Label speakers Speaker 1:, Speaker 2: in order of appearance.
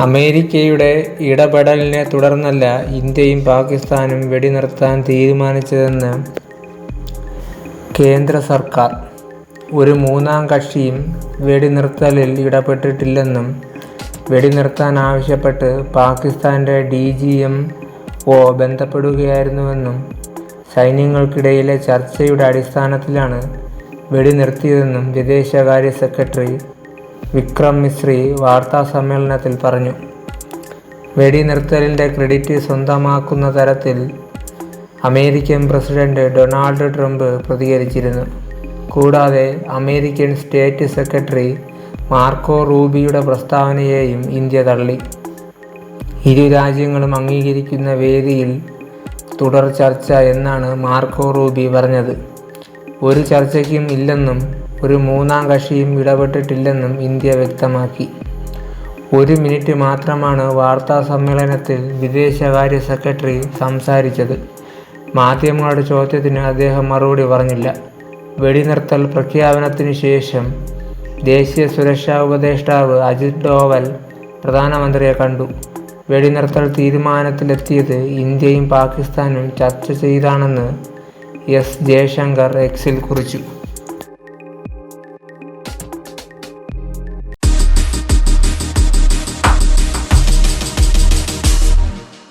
Speaker 1: അമേരിക്കയുടെ ഇടപെടലിനെ തുടർന്നല്ല ഇന്ത്യയും പാകിസ്ഥാനും വെടിനിർത്താൻ തീരുമാനിച്ചതെന്ന് കേന്ദ്ര സർക്കാർ. ഒരു മൂന്നാം കക്ഷിയും വെടിനിർത്തലിൽ ഇടപെട്ടിട്ടില്ലെന്നും വെടിനിർത്താൻ ആവശ്യപ്പെട്ട് പാകിസ്ഥാന്റെ ഡി. ജി. എം. ഒ ബന്ധപ്പെടുകയായിരുന്നുവെന്നും സൈന്യങ്ങൾക്കിടയിലെ ചർച്ചയുടെ അടിസ്ഥാനത്തിലാണ് വെടിനിർത്തിയതെന്നും വിദേശകാര്യ സെക്രട്ടറി വിക്രം മിശ്രി വാർത്താ സമ്മേളനത്തിൽ പറഞ്ഞു. വെടിനിർത്തലിന്റെ ക്രെഡിറ്റ് സ്വന്തമാക്കുന്ന തരത്തിൽ അമേരിക്കൻ പ്രസിഡന്റ് ഡൊണാൾഡ് ട്രംപ് പ്രതികരിച്ചിരുന്നു. കൂടാതെ അമേരിക്കൻ സ്റ്റേറ്റ് സെക്രട്ടറി മാർക്കോ റൂബിയുടെ പ്രസ്താവനയെയും ഇന്ത്യ തള്ളി. ഇരു രാജ്യങ്ങളും അംഗീകരിക്കുന്ന വേദിയിൽ തുടർ ചർച്ച എന്നാണ് മാർക്കോ റൂബി പറഞ്ഞത്. ഒരു ചർച്ചയ്ക്കും ഇല്ലെന്നും ഒരു മൂന്നാം കക്ഷിയും ഇടപെട്ടിട്ടില്ലെന്നും ഇന്ത്യ വ്യക്തമാക്കി. ഒരു മിനിറ്റ് മാത്രമാണ് വാർത്താ സമ്മേളനത്തിൽ വിദേശകാര്യ സെക്രട്ടറി സംസാരിച്ചത്. മാധ്യമങ്ങളുടെ ചോദ്യത്തിന് അദ്ദേഹം മറുപടി പറഞ്ഞില്ല. വെടിനിർത്തൽ പ്രഖ്യാപനത്തിനു ശേഷം ദേശീയ സുരക്ഷാ ഉപദേഷ്ടാവ് അജിത് ഡോവൽ പ്രധാനമന്ത്രിയെ കണ്ടു. വെടിനിർത്തൽ തീരുമാനത്തിലെത്തിയത് ഇന്ത്യയും പാകിസ്ഥാനും ചർച്ച ചെയ്താണെന്ന് എസ്. ജയശങ്കർ എക്സിൽ കുറിച്ചു.